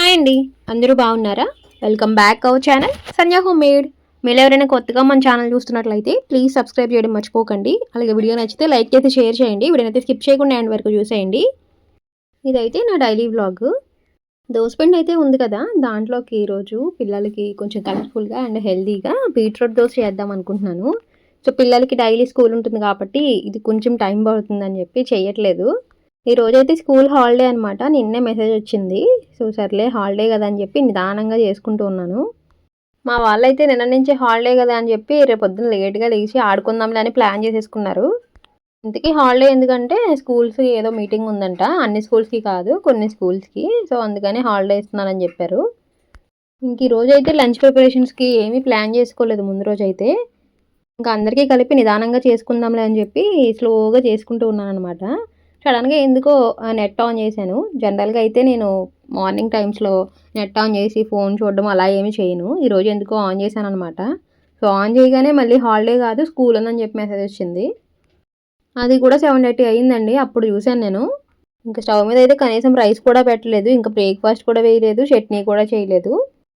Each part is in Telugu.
హాయ్ అండి. అందరూ బాగున్నారా? Welcome back our channel Sanjay home made మీరు ఎవరైనా కొత్తగా మన ఛానల్ చూస్తున్నట్లయితే ప్లీజ్ సబ్స్క్రైబ్ చేయడం మర్చిపోకండి. అలాగే వీడియో నచ్చితే లైక్ చేసి షేర్ చేయండి. వీడియోనైతే స్కిప్ చేయకుండా ఎండ్ వరకు చూసేయండి. ఇదైతే నా డైలీ వ్లాగ్ దోసపిండి అయితే ఉంది కదా దాంట్లోకి ఈరోజు పిల్లలకి కొంచెం కలర్ఫుల్గా అండ్ హెల్దీగా బీట్రూట్ దోశ చేద్దాం అనుకుంటున్నాను. సో పిల్లలకి డైలీ స్కూల్ ఉంటుంది కాబట్టి ఇది కొంచెం టైం పడుతుందని చెప్పి చేయట్లేదు. ఈ రోజైతే స్కూల్ హాలిడే అనమాట నిన్నే మెసేజ్ వచ్చింది. సో సర్లే హాలిడే కదా అని చెప్పి నిదానంగా చేసుకుంటూ ఉన్నాను. మా వాళ్ళైతే నిన్న నుంచి హాలిడే కదా అని చెప్పి రేపు పొద్దున్న లేట్గా లేచి ఆడుకుందాంలే అని ప్లాన్ చేసేసుకున్నారు. ఇంతకీ హాలిడే ఎందుకంటే స్కూల్స్ ఏదో మీటింగ్ ఉందంట. అన్ని స్కూల్స్కి కాదు కొన్ని స్కూల్స్కి. సో అందుకని హాలిడే ఇస్తున్నానని చెప్పారు. ఇంక ఈ రోజు అయితే లంచ్ ప్రిపరేషన్స్కి ఏమీ ప్లాన్ చేసుకోలేదు ముందు రోజు అయితే ఇంకా అందరికీ కలిపి నిదానంగా చేసుకుందాంలే అని చెప్పి స్లోగా చేసుకుంటూ ఉన్నాను అనమాట సడన్గా ఎందుకో నెట్ ఆన్ చేశాను. జనరల్గా అయితే నేను మార్నింగ్ టైమ్స్లో నెట్ ఆన్ చేసి ఫోన్ చూడడం అలా ఏమి చేయను. ఈరోజు ఎందుకో ఆన్ చేశాను అనమాట సో ఆన్ చేయగానే మళ్ళీ హాలిడే కాదు స్కూల్ ఉందని చెప్పి మెసేజ్ వచ్చింది. అది కూడా సెవెన్ థర్టీ అయ్యిందండి అప్పుడు చూశాను నేను. ఇంకా స్టవ్ మీద అయితే కనీసం రైస్ కూడా పెట్టలేదు ఇంకా బ్రేక్ఫాస్ట్ కూడా వేయలేదు చట్నీ కూడా చేయలేదు.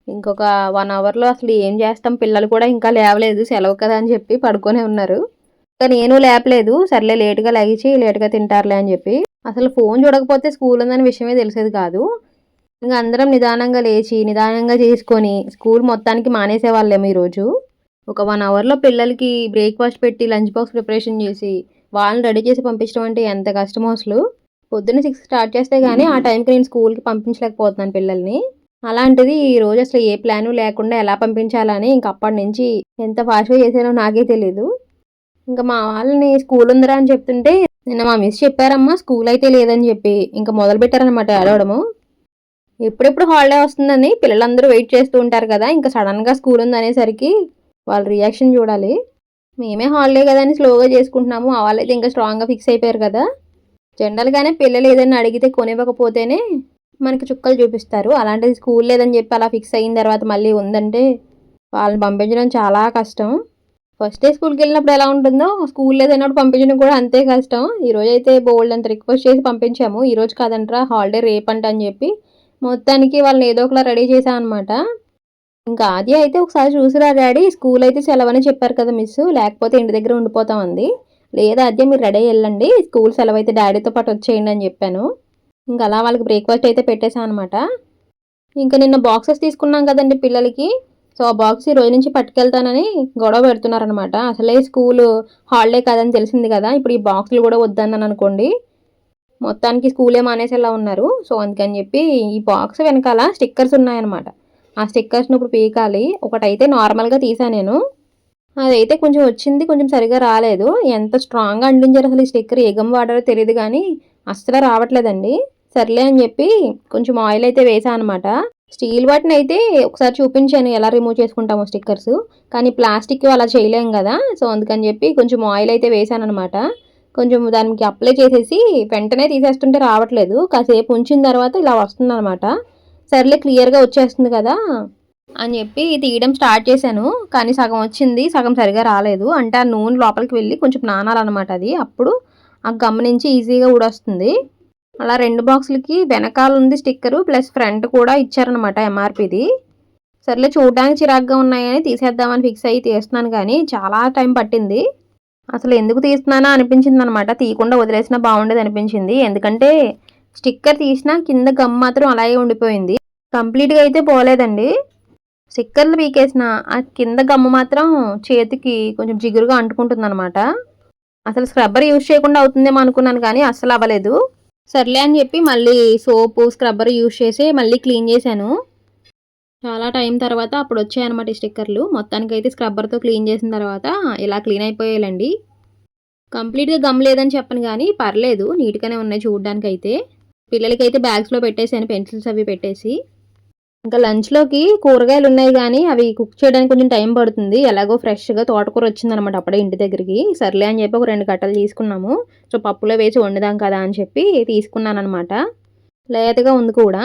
ఇంకొక వన్ అవర్లో అసలు ఏం చేస్తాం పిల్లలు కూడా ఇంకా లేవలేదు సెలవు కదా అని చెప్పి పడుకొనే ఉన్నారు. ఇంకా నేను లేపలేదు. సర్లే లేటుగా లగిచి లేటుగా తింటారులే అని చెప్పి. అసలు ఫోన్ చూడకపోతే స్కూల్ ఉందని విషయమే తెలిసేది కాదు. ఇంకా అందరం నిదానంగా లేచి నిదానంగా చేసుకొని స్కూల్ మొత్తానికి మానేసేవాళ్ళేమో ఈరోజు. ఒక వన్ అవర్లో పిల్లలకి బ్రేక్ఫాస్ట్ పెట్టి లంచ్ బాక్స్ ప్రిపరేషన్ చేసి వాళ్ళని రెడీ చేసి పంపించడం అంటే ఎంత కష్టమో అసలు. పొద్దున్న సిక్స్ స్టార్ట్ చేస్తే కానీ ఆ టైంకి నేను స్కూల్కి పంపించలేకపోతున్నాను పిల్లల్ని. అలాంటిది ఈ రోజు అసలు ఏ ప్లాను లేకుండా ఎలా పంపించాలని ఇంక అప్పటి నుంచి ఎంత ఫాస్ట్గా చేసానో నాకే తెలియదు ఇంకా మా వాళ్ళని స్కూల్ ఉందిరా అని చెప్తుంటే నిన్న మా మిస్ చెప్పారమ్మా స్కూల్ అయితే లేదని చెప్పి. ఇంకా మొదలు పెట్టారనమాట ఏడవడము. ఎప్పుడెప్పుడు హాలిడే వస్తుందని పిల్లలందరూ వెయిట్ చేస్తూ ఉంటారు కదా ఇంకా సడన్గా స్కూల్ ఉంది అనేసరికి వాళ్ళ రియాక్షన్ చూడాలి. మేమే హాలిడే కదా అని స్లోగా చేసుకుంటున్నాము వాళ్ళైతే ఇంకా స్ట్రాంగ్గా ఫిక్స్ అయిపోయారు కదా. జనరల్గానే పిల్లలు ఏదైనా అడిగితే కొనివ్వకపోతేనే మనకి చుక్కలు చూపిస్తారు. అలాంటిది స్కూల్ లేదని చెప్పి అలా ఫిక్స్ అయిన తర్వాత మళ్ళీ ఉందంటే వాళ్ళని పంపించడం చాలా కష్టం. ఫస్ట్ డే స్కూల్కి వెళ్ళినప్పుడు ఎలా ఉంటుందో స్కూల్ లేదన్నప్పుడు పంపించడం కూడా అంతే కష్టం. ఈరోజు అయితే బోల్డ్ అంత రిక్వెస్ట్ చేసి పంపించాము. ఈరోజు కాదంటారా హాలిడే రేపంట అని చెప్పి. మొత్తానికి వాళ్ళని ఏదో ఒకలా రెడీ చేశామన్నమాట అనమాట ఇంకా ఆది అయితే ఒకసారి చూసిరా డాడీ స్కూల్ అయితే సెలవని చెప్పారు కదా మిస్ లేకపోతే ఇంటి దగ్గర ఉండిపోతామంది లేదా అదే మీరు రెడీ వెళ్ళండి. స్కూల్ సెలవు అయితే డాడీతో పాటు వచ్చేయండి అని చెప్పాను. ఇంకా అలా వాళ్ళకి బ్రేక్ఫాస్ట్ అయితే పెట్టేశాను అనమాట ఇంకా నిన్న బాక్సెస్ తీసుకున్నాం కదండి పిల్లలకి. సో ఆ బాక్స్ ఈ రోజు నుంచి పట్టుకెళ్తానని గొడవ పెడుతున్నారనమాట అసలే స్కూల్ హాలిడే కాదని తెలిసింది కదా ఇప్పుడు ఈ బాక్సులు కూడా వద్దని అనుకోండి మొత్తానికి స్కూలే మానేసేలా ఉన్నారు. సో అందుకని చెప్పి ఈ బాక్స్ వెనకాల స్టిక్కర్స్ ఉన్నాయన్నమాట. ఆ స్టిక్కర్స్ని ఇప్పుడు పీకాలి. ఒకటైతే నార్మల్గా తీసాను నేను. అదైతే కొంచెం వచ్చింది కొంచెం సరిగా రాలేదు. ఎంత స్ట్రాంగ్గా అంటించారు అసలు ఈ స్టిక్కర్ ఏగం వాడారో తెలియదు కానీ అస్సలు రావట్లేదండి. సర్లే అని చెప్పి కొంచెం ఆయిల్ అయితే వేసాను అనమాట స్టీల్ వాటిని అయితే ఒకసారి చూపించాను ఎలా రిమూవ్ చేసుకుంటామో స్టిక్కర్స్ కానీ ప్లాస్టిక్ అలా చేయలేం కదా. సో అందుకని చెప్పి కొంచెం ఆయిల్ అయితే వేసాను అనమాట కొంచెం దానికి అప్లై చేసేసి వెంటనే తీసేస్తుంటే రావట్లేదు. కాసేపు ఉంచిన తర్వాత ఇలా వస్తుంది అనమాట సర్లే క్లియర్గా వచ్చేస్తుంది కదా అని చెప్పి తీయడం స్టార్ట్ చేశాను. కానీ సగం వచ్చింది సగం సరిగా రాలేదు. అంటే ఆ నూనె లోపలికి వెళ్ళి కొంచెం నానాలన్నమాట అది. అప్పుడు ఆ గమ్ నుంచి ఈజీగా ఊడొస్తుంది. అలా రెండు బాక్సులకి వెనకాల ఉంది స్టిక్కరు ప్లస్ ఫ్రంట్ కూడా ఇచ్చారనమాట ఎంఆర్పిది సర్లే చూడడానికి చిరాగ్గా ఉన్నాయని తీసేద్దామని ఫిక్స్ అయ్యి తీస్తున్నాను కానీ చాలా టైం పట్టింది. అసలు ఎందుకు తీస్తున్నానా అనిపించింది అనమాట తీయకుండా వదిలేసినా బాగుండేది అనిపించింది. ఎందుకంటే స్టిక్కర్ తీసినా కింద గమ్ మాత్రం అలాగే ఉండిపోయింది. కంప్లీట్గా అయితే పోలేదండి. స్టిక్కర్లు పీకేసిన ఆ కింద గమ్ము మాత్రం చేతికి కొంచెం జిగురుగా అంటుకుంటుంది అనమాట అసలు స్క్రబ్బర్ యూజ్ చేయకుండా అవుతుందేమో అనుకున్నాను కానీ అస్సలు అవ్వలేదు. సర్లే అని చెప్పి మళ్ళీ సోపు స్క్రబ్బర్ యూజ్ చేసి మళ్ళీ క్లీన్ చేశాను. చాలా టైం తర్వాత అప్పుడు వచ్చాయన్నమాట ఈ స్టిక్కర్లు. మొత్తానికి అయితే స్క్రబ్బర్తో క్లీన్ చేసిన తర్వాత ఇలా క్లీన్ అయిపోయాలండి కంప్లీట్గా గమ్ లేదని చెప్పను కానీ పర్లేదు నీట్గానే ఉన్నాయి చూడడానికి అయితే పిల్లలకి అయితే బ్యాగ్స్లో పెట్టేసాను పెన్సిల్స్ అవి పెట్టేసి. ఇంకా లంచ్లోకి కూరగాయలు ఉన్నాయి కానీ అవి కుక్ చేయడానికి కొంచెం టైం పడుతుంది. ఎలాగో ఫ్రెష్గా తోటకూర వచ్చిందనమాట అప్పుడే ఇంటి దగ్గరికి. సర్లే అని చెప్పి ఒక రెండు కట్టలు తీసుకున్నాము. సో పప్పులో వేసి వండుదాం కదా అని చెప్పి తీసుకున్నాను అనమాట లేతగా ఉంది కూడా.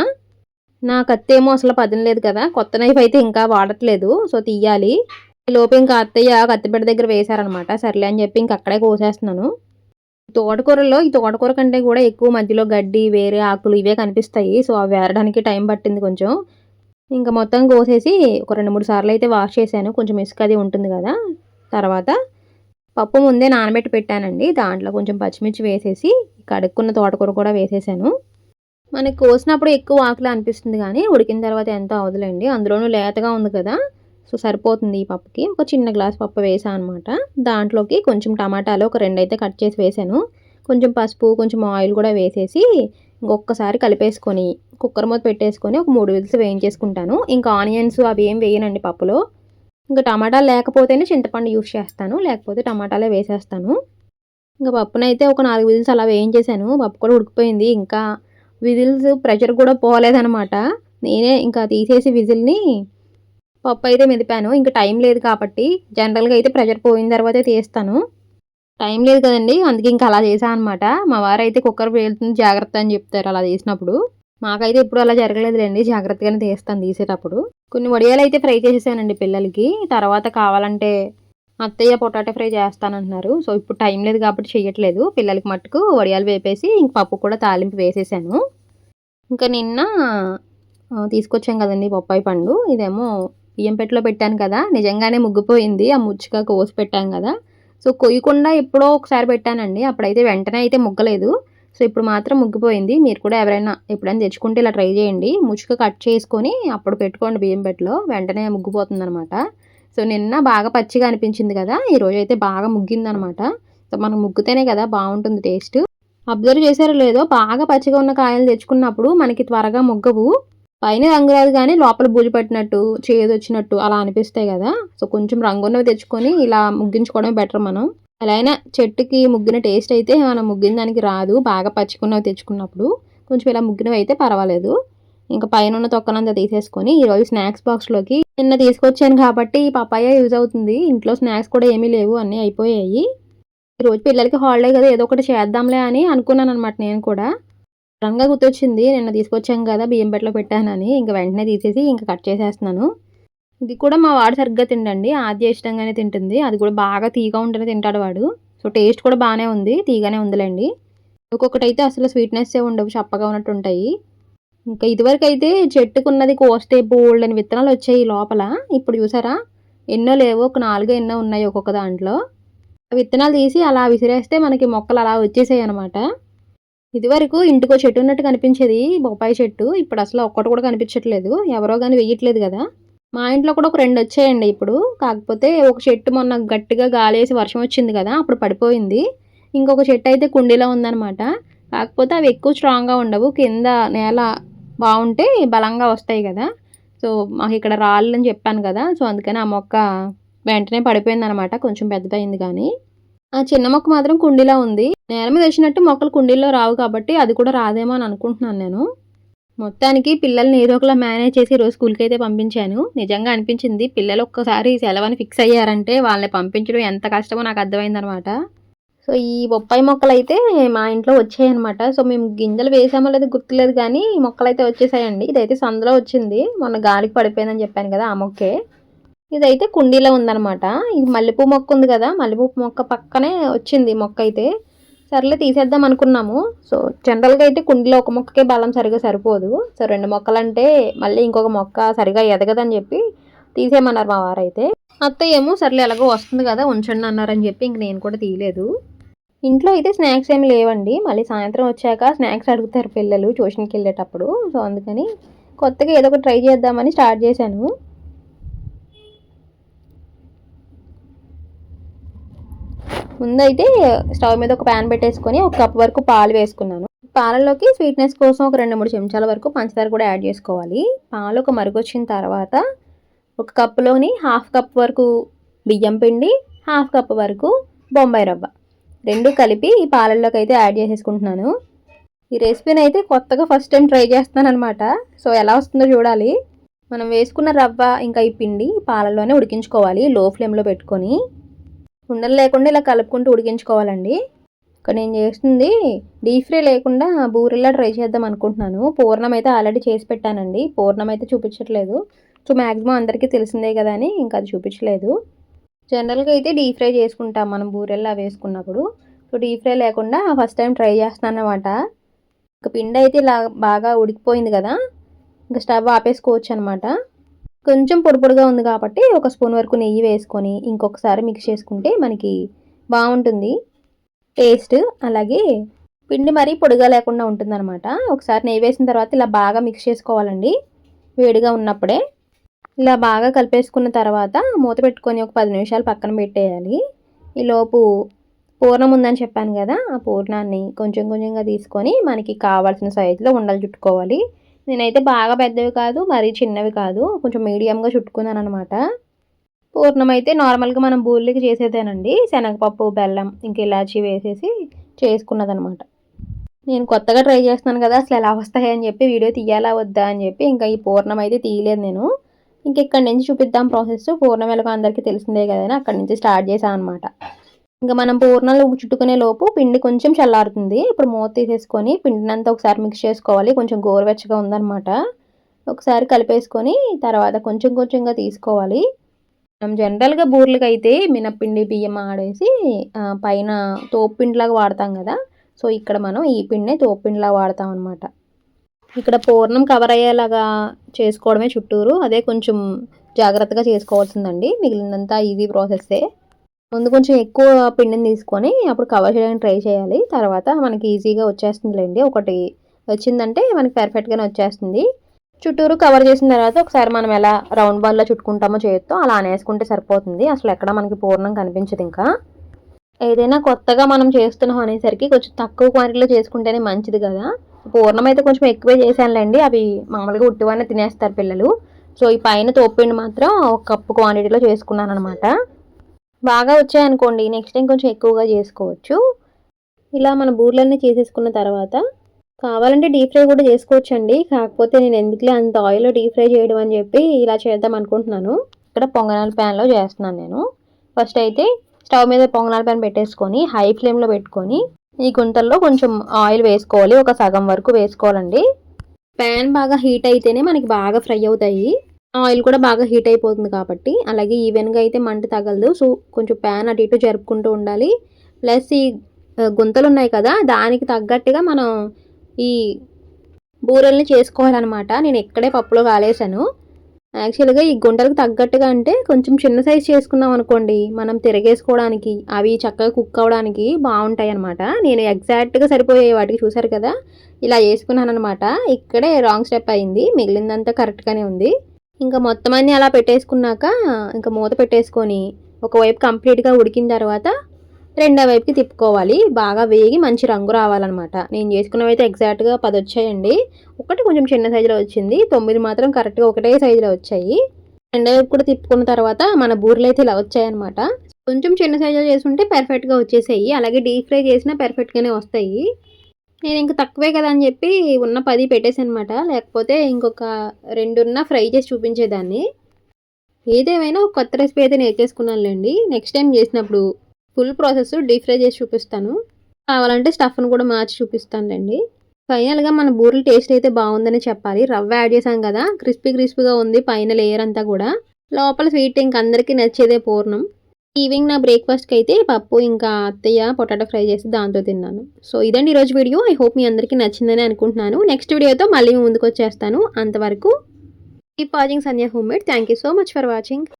నా కత్తేమో అసలు పదనలేదు కదా. కొత్త నైఫ్ అయితే ఇంకా వాడట్లేదు. సో తీయాలి. లోపు ఇంకా అత్తయ్య కత్తిపెట్ట దగ్గర వేశారనమాట సర్లే అని చెప్పి ఇంక అక్కడే కోసేస్తున్నాను. తోటకూరలో ఈ తోటకూర కంటే కూడా ఎక్కువ మధ్యలో గడ్డి వేరే ఆకులు ఇవే కనిపిస్తాయి. సో అవి వేరడానికి టైం పట్టింది కొంచెం. ఇంకా మొత్తం కోసేసి ఒక రెండు మూడు సార్లు అయితే వాష్ చేశాను. కొంచెం ఇసుక అది ఉంటుంది కదా. తర్వాత పప్పు ముందే నానబెట్టి పెట్టానండి. దాంట్లో కొంచెం పచ్చిమిర్చి వేసేసి కడుక్కున్న తోటకూర కూడా వేసేసాను. మనకి కోసినప్పుడు ఎక్కువ ఆకులు అనిపిస్తుంది కానీ ఉడికిన తర్వాత ఎంతో అవదులండి. అందులోనూ లేతగా ఉంది కదా. సో సరిపోతుంది ఈ పప్పుకి. ఒక చిన్న గ్లాస్ పప్పు వేసాను అనమాట దాంట్లోకి కొంచెం టమాటాలు ఒక రెండు అయితే కట్ చేసి వేసాను. కొంచెం పసుపు కొంచెం ఆయిల్ కూడా వేసేసి ఇంకొకసారి కలిపేసుకొని కుక్కర్ మూత పెట్టేసుకొని ఒక మూడు విల్స్ వేయించేసుకుంటాను. ఇంకా ఆనియన్స్ అవి ఏం వేయనండి పప్పులో. ఇంకా టమాటాలు లేకపోతేనే చింతపండు యూస్ చేస్తాను లేకపోతే టమాటాలే వేసేస్తాను. ఇంకా పప్పునైతే ఒక నాలుగు విజిల్స్ అలా వేయించేసాను. పప్పు కూడా ఉడికిపోయింది. ఇంకా విజిల్స్ ప్రెషర్ కూడా పోలేదనమాట నేనే ఇంకా తీసేసి విజిల్ని పప్పు అయితే మెదిపాను. ఇంకా టైం లేదు కాబట్టి జనరల్గా అయితే ప్రెషర్ పోయిన తర్వాతే తీస్తాను. టైం లేదు కదండి అందుకే ఇంకా అలా చేశాను అనమాట మా వారు అయితే కుక్కర్ పేలుతుంది జాగ్రత్త అని చెప్తారు అలా చేసినప్పుడు. మాకైతే ఎప్పుడు అలా జరగలేదులేండి జాగ్రత్తగానే తీస్తాను తీసేటప్పుడు. కొన్ని వడియాలు అయితే ఫ్రై చేసేసానండి పిల్లలకి తర్వాత కావాలంటే అత్తయ్య పొటాటో ఫ్రై చేస్తానంటున్నారు. సో ఇప్పుడు టైం లేదు కాబట్టి చేయట్లేదు పిల్లలకి మట్టుకు వడియాలు వేపేసి ఇంక పప్పు కూడా తాలింపు వేసేసాను. ఇంకా నిన్న తీసుకొచ్చాం కదండి బొప్పాయి పండు. ఇదేమో బియ్యం పెట్టలో పెట్టాను కదా నిజంగానే ముగ్గిపోయింది. ఆ ముచ్చుగా కోసి పెట్టాం కదా. సో కొయ్యకుండా ఎప్పుడో ఒకసారి పెట్టానండి. అప్పుడైతే వెంటనే అయితే ముగ్గలేదు. సో ఇప్పుడు మాత్రం ముగ్గిపోయింది. మీరు కూడా ఎవరైనా ఎప్పుడైనా తెచ్చుకుంటే ఇలా ట్రై చేయండి. ముచ్చుక కట్ చేసుకొని అప్పుడు పెట్టుకోండి బియ్యం పెట్టలో. వెంటనే ముగ్గిపోతుంది అనమాట సో నిన్న బాగా పచ్చిగా అనిపించింది కదా. ఈరోజు అయితే బాగా ముగ్గిందనమాట సో మనం ముగ్గితేనే కదా బాగుంటుంది టేస్ట్. అబ్జర్వ్ చేశారో లేదో బాగా పచ్చిగా ఉన్న కాయలు తెచ్చుకున్నప్పుడు మనకి త్వరగా ముగ్గవు. పైన రంగు రాదు కానీ లోపల బూజు పట్టినట్టు చేదు వచ్చినట్టు అలా అనిపిస్తాయి కదా. సో కొంచెం రంగున్నవి తెచ్చుకొని ఇలా ముగ్గించుకోవడం బెటర్ మనం. అలా అయినా చెట్టుకి ముగ్గిన టేస్ట్ అయితే మనం ముగ్గిన దానికి రాదు. బాగా పచ్చుకున్నవి తెచ్చుకున్నప్పుడు కొంచెం ఇలా ముగ్గినవి అయితే పర్వాలేదు. ఇంకా పైన ఉన్న తొక్కనంతా తీసేసుకొని ఈరోజు స్నాక్స్ బాక్స్లోకి నిన్న తీసుకొచ్చాను కాబట్టి పపాయ యూజ్ అవుతుంది. ఇంట్లో స్నాక్స్ కూడా ఏమీ లేవు. అన్నీ అయిపోయాయి. ఈరోజు పిల్లలకి హాలిడే కదా ఏదో ఒకటి చేద్దాంలే అని అనుకున్నాను అనమాట నేను కూడా. రంగా గుర్తొచ్చింది. నిన్న తీసుకొచ్చాం కదా బియ్యం పెట్టలో పెట్టానని. ఇంకా వెంటనే తీసేసి ఇంకా కట్ చేసేస్తున్నాను. ఇది కూడా మా వాడు సరిగ్గా తిండండి. ఆద్య ఇష్టంగానే తింటుంది. అది కూడా బాగా తీగా ఉంటేనే తింటాడు వాడు. సో టేస్ట్ కూడా బాగానే ఉంది. తీగానే ఉందిలేండి. ఒక్కొక్కటి అయితే అసలు స్వీట్నెస్ ఉండవు. చప్పగా ఉన్నట్టు ఉంటాయి ఇంకా ఇదివరకు అయితే చెట్టుకున్నది కోస్తే బోల్డ్ అని విత్తనాలు వచ్చాయి లోపల. ఇప్పుడు చూసారా? ఎన్నో లేవు. ఒక నాలుగు ఎన్నో ఉన్నాయి ఒక్కొక్క దాంట్లో. విత్తనాలు తీసి అలా విసిరేస్తే మనకి మొక్కలు అలా వచ్చేసాయి అనమాట ఇదివరకు ఇంటికో చెట్టు ఉన్నట్టు కనిపించేది బొప్పాయి చెట్టు. ఇప్పుడు అసలు ఒక్కటి కూడా కనిపించట్లేదు. ఎవరో కానీ వెయ్యట్లేదు కదా. మా ఇంట్లో కూడా ఒక రెండు వచ్చాయండి ఇప్పుడు. కాకపోతే ఒక చెట్టు మొన్న గట్టిగా గాలేసి వర్షం వచ్చింది కదా అప్పుడు పడిపోయింది. ఇంకొక చెట్టు అయితే కుండీలో ఉందన్నమాట. కాకపోతే అవి ఎక్కువ స్ట్రాంగ్గా ఉండవు. కింద నేల బాగుంటే బలంగా వస్తాయి కదా. సో మాకు ఇక్కడ రాళ్ళు అని చెప్పాను కదా. సో అందుకని ఆ మొక్క వెంటనే పడిపోయింది అనమాట కొంచెం పెద్దదైంది కానీ. ఆ చిన్న మొక్క మాత్రం కుండీలో ఉంది. నేల మీద వచ్చినట్టు మొక్కలు కుండీల్లో రావు కాబట్టి అది కూడా రాదేమో అని అనుకుంటున్నాను నేను. మొత్తానికి పిల్లల్ని ఏదో ఒకలా మేనేజ్ చేసి రోజు స్కూల్కి అయితే పంపించాను. నిజంగా అనిపించింది పిల్లలు ఒక్కసారి సెలవని ఫిక్స్ అయ్యారంటే వాళ్ళని పంపించడం ఎంత కష్టమో నాకు అర్థమైందనమాట. సో ఈ బొప్పాయి మొక్కలు అయితే మా ఇంట్లో వచ్చాయన్నమాట. సో మేము గింజలు వేసామో లేదు గుర్తులేదు కానీ మొక్కలు అయితే వచ్చేసాయండి. ఇదైతే సందులో వచ్చింది. మొన్న గాలికి పడిపోయిందని చెప్పాను కదా ఆ మొక్కే. ఇదైతే కుండీలో ఉందన్నమాట. ఇది మల్లెపూ మొక్క ఉంది కదా మల్లెపూ మొక్క పక్కనే వచ్చింది మొక్క అయితే సర్లే తీసేద్దాం అనుకున్నాము. సో జనరల్గా అయితే కుండీలో ఒక మొక్కకే బలం సరిగా సరిపోదు. సో రెండు మొక్కలంటే మళ్ళీ ఇంకొక మొక్క సరిగా ఎదగదని చెప్పి తీసేయమన్నారు మా వారైతే. అత్తయ్య ఏమో సర్లే ఎలాగో వస్తుంది కదా ఉంచండి అన్నారని చెప్పి ఇంక నేను కూడా తీయలేదు. ఇంట్లో అయితే స్నాక్స్ ఏమి లేవండి. మళ్ళీ సాయంత్రం వచ్చాక స్నాక్స్ అడుగుతారు పిల్లలు ట్యూషన్కి వెళ్ళేటప్పుడు. సో అందుకని కొత్తగా ఏదో ఒకటి ట్రై చేద్దామని స్టార్ట్ చేశాను. ముందైతే స్టవ్ మీద ఒక ప్యాన్ పెట్టేసుకొని ఒక కప్ వరకు పాలు వేసుకున్నాను. పాలలోకి స్వీట్నెస్ కోసం ఒక రెండు మూడు చెంచాల వరకు పంచదార కూడా యాడ్ చేసుకోవాలి. పాలు ఒక మరుగొచ్చిన తర్వాత ఒక కప్పులోని హాఫ్ కప్ వరకు బియ్యం పిండి హాఫ్ కప్ వరకు బొంబాయి రవ్వ. రెండు కలిపి ఈ పాలల్లోకి అయితే యాడ్ చేసేసుకుంటున్నాను. ఈ రెసిపీని అయితే కొత్తగా ఫస్ట్ టైం ట్రై చేస్తున్నాను అనమాట సో ఎలా వస్తుందో చూడాలి. మనం వేసుకున్న రవ్వ ఇంకా ఈ పిండి పాలల్లోనే ఉడికించుకోవాలి లో ఫ్లేమ్లో పెట్టుకొని. ఉండలు లేకుండా ఇలా కలుపుకుంటూ ఉడికించుకోవాలండి. ఇక్కడ నేను చేస్తుంది డీప్ ఫ్రై లేకుండా బూరెల్లా ట్రై చేద్దాం అనుకుంటున్నాను. పూర్ణం అయితే ఆల్రెడీ చేసి పెట్టానండి. పూర్ణం అయితే చూపించట్లేదు. సో మ్యాక్సిమం అందరికీ తెలిసిందే కదా అని ఇంకా అది చూపించలేదు. జనరల్గా అయితే డీప్ ఫ్రై చేసుకుంటాం మనం బూరెల్లా వేసుకున్నప్పుడు. సో డీప్ ఫ్రై లేకుండా ఫస్ట్ టైం ట్రై చేస్తాను అనమాట ఇంకా పిండి అయితే ఇలా బాగా ఉడికిపోయింది కదా. ఇంకా స్టవ్ ఆపేసుకోవచ్చు అనమాట కొంచెం పొడి పొడిగా ఉంది కాబట్టి ఒక స్పూన్ వరకు నెయ్యి వేసుకొని ఇంకొకసారి మిక్స్ చేసుకుంటే మనకి బాగుంటుంది. టేస్ట్ అలాగే పిండి మరీ పొడిగా లేకుండా ఉంటుందన్నమాట. ఒకసారి నెయ్యి వేసిన తర్వాత ఇలా బాగా మిక్స్ చేసుకోవాలండి. వేడిగా ఉన్నప్పుడే. ఇలా బాగా కలిపేసుకున్న తర్వాత మూత పెట్టుకొని ఒక పది నిమిషాలు పక్కన పెట్టేయాలి. ఈలోపు పూర్ణం ఉందని చెప్పాను కదా ఆ పూర్ణాన్ని కొంచెం కొంచెంగా తీసుకొని మనకి కావాల్సిన సైజులో ఉండలు చుట్టుకోవాలి. నేనైతే బాగా పెద్దవి కాదు మరీ చిన్నవి కాదు. కొంచెం మీడియంగా చుట్టుకున్నాను అనమాట పూర్ణం అయితే నార్మల్గా మనం బూర్లకి చేసేదేనండి. శనగపప్పు బెల్లం ఇంక ఇలాచి వేసేసి చేసుకున్నదనమాట నేను కొత్తగా ట్రై చేస్తున్నాను కదా అసలు ఎలా వస్తాయి అని చెప్పి వీడియో తీయాలా వద్దా అని చెప్పి ఇంకా ఈ పూర్ణం అయితే తీయలేదు నేను. ఇంక ఇక్కడి నుంచి చూపిద్దాం ప్రాసెస్. పూర్ణం ఎలాగో అందరికీ తెలిసిందే కదా అక్కడి నుంచి స్టార్ట్ చేశాను అనమాట ఇంకా మనం పూర్ణాలు చుట్టుకునే లోపు పిండి కొంచెం చల్లారుతుంది. ఇప్పుడు మూత తీసేసుకొని పిండినంతా ఒకసారి మిక్స్ చేసుకోవాలి. కొంచెం గోరువెచ్చగా ఉందన్నమాట. ఒకసారి కలిపేసుకొని తర్వాత కొంచెం కొంచెంగా తీసుకోవాలి. మనం జనరల్గా బూర్లకి అయితే మినప్పిండి బియ్యం ఆడేసి పైన తోపిండిలాగా వాడతాం కదా. సో ఇక్కడ మనం ఈ పిండిని తోపు వాడతాం అనమాట ఇక్కడ పూర్ణం కవర్ అయ్యేలాగా చేసుకోవడమే చుట్టూరు. అదే కొంచెం జాగ్రత్తగా చేసుకోవాల్సిందండి. మిగిలినంతా ఈజీ ప్రాసెస్సే ముందు కొంచెం ఎక్కువ పిండిని తీసుకొని అప్పుడు కవర్ చేయడానికి ట్రై చేయాలి. తర్వాత మనకి ఈజీగా వచ్చేస్తుందిలేండి. ఒకటి వచ్చిందంటే మనకి పెర్ఫెక్ట్గానే వచ్చేస్తుంది. చుట్టూరు కవర్ చేసిన తర్వాత ఒకసారి మనం ఎలా రౌండ్ బాల్లో చుట్టుకుంటామో చేయొద్దు అలా అనేసుకుంటే సరిపోతుంది. అసలు ఎక్కడ మనకి పూర్ణం కనిపించదు ఇంకా. ఏదైనా కొత్తగా మనం చేస్తున్నాం అనేసరికి కొంచెం తక్కువ క్వాంటిటీలో చేసుకుంటేనే మంచిది కదా. పూర్ణం అయితే కొంచెం ఎక్కువే చేశానులేండి. అవి మామూలుగా ఉట్టివన్నీ తినేస్తారు పిల్లలు. సో ఈ పైన తోపిండి మాత్రం ఒక కప్పు క్వాంటిటీలో చేసుకున్నాను అనమాట బాగా వచ్చాయనుకోండి నెక్స్ట్ టైం కొంచెం ఎక్కువగా చేసుకోవచ్చు. ఇలా మన బూర్లన్నీ చేసేసుకున్న తర్వాత కావాలంటే డీప్ ఫ్రై కూడా చేసుకోవచ్చు అండి కాకపోతే నేను ఎందుకులే అంత ఆయిల్లో డీప్ ఫ్రై చేయడం అని చెప్పి ఇలా చేద్దాం అనుకుంటున్నాను. ఇక్కడ పొంగనాల ప్యాన్లో చేస్తున్నాను నేను. ఫస్ట్ అయితే స్టవ్ మీద పొంగనాల ప్యాన్ పెట్టేసుకొని హై ఫ్లేమ్లో పెట్టుకొని ఈ గుంతల్లో కొంచెం ఆయిల్ వేసుకోవాలి. ఒక సగం వరకు వేసుకోవాలండి. ప్యాన్ బాగా హీట్ అయితేనే మనకి బాగా ఫ్రై అవుతాయి. ఆయిల్ కూడా బాగా హీట్ అయిపోతుంది కాబట్టి అలాగే ఈవెన్గా అయితే మంట తగలదు. సో కొంచెం ప్యాన్ అటు ఇటు జరుపుకుంటూ ఉండాలి. ప్లస్ ఈ గుంతలు ఉన్నాయి కదా దానికి తగ్గట్టుగా మనం ఈ బూరెల్ని చేసుకోవాలన్నమాట. నేను ఇక్కడే పప్పులో కాలేసాను యాక్చువల్గా ఈ గుంటలకు తగ్గట్టుగా అంటే కొంచెం చిన్న సైజ్ చేసుకున్నాం అనుకోండి మనం తిరగేసుకోవడానికి అవి చక్కగా కుక్ అవ్వడానికి బాగుంటాయి అనమాట నేను ఎగ్జాక్ట్గా సరిపోయే వాటికి చూసారు కదా ఇలా వేసుకున్నాను అనమాట ఇక్కడే రాంగ్ స్టెప్ అయింది మిగిలిందంతా కరెక్ట్గానే ఉంది. ఇంకా మొత్తం అన్నీ అలా పెట్టేసుకున్నాక ఇంకా మూత పెట్టేసుకొని ఒకవైపు కంప్లీట్గా ఉడికిన తర్వాత రెండో వైపుకి తిప్పుకోవాలి. బాగా వేగి మంచి రంగు రావాలన్నమాట. నేను చేసుకున్నవి అయితే ఎగ్జాక్ట్గా పది వచ్చాయండి. ఒకటి కొంచెం చిన్న సైజులో వచ్చింది. తొమ్మిది మాత్రం కరెక్ట్గా ఒకటే సైజులో వచ్చాయి. రెండో వైపు కూడా తిప్పుకున్న తర్వాత మన బూరెలు అయితే ఇలా వచ్చాయన్నమాట. కొంచెం చిన్న సైజులో చేసుకుంటే పర్ఫెక్ట్గా వచ్చేసాయి. అలాగే డీప్ ఫ్రై చేసినా పర్ఫెక్ట్గానే వస్తాయి. నేను ఇంక తక్కువే కదా అని చెప్పి ఉన్న పది పెట్టేసనమాట లేకపోతే ఇంకొక రెండున్న ఫ్రై చేసి చూపించేదాన్ని. ఏదేమైనా ఒక కొత్త రెసిపీ అయితే నేర్చేసుకున్నానులేండి నెక్స్ట్ టైం చేసినప్పుడు ఫుల్ ప్రాసెస్ డీప్ ఫ్రై చేసి చూపిస్తాను. కావాలంటే స్టఫ్ను కూడా మార్చి చూపిస్తానులేండి. ఫైనల్గా మన బూరెల టేస్ట్ అయితే బాగుందని చెప్పాలి. రవ్వ యాడ్ చేసాం కదా క్రిస్పీ క్రిస్పీగా ఉంది పైన లేయర్ అంతా కూడా. లోపల స్వీట్ ఇంక అందరికీ నచ్చేదే పూర్ణం. ఈవినింగ్ నా బ్రేక్ఫాస్ట్కి అయితే పప్పు ఇంకా అత్తయ్య పొటాటో ఫ్రై చేసి దాంతో తిన్నాను. సో ఇదండి ఈరోజు వీడియో. ఐ హోప్ మీ అందరికీ నచ్చిందని అనుకుంటున్నాను. నెక్స్ట్ వీడియోతో మళ్ళీ ముందుకు వచ్చేస్తాను అంతవరకు keep watching Sandhya home made. Thank you so much for watching.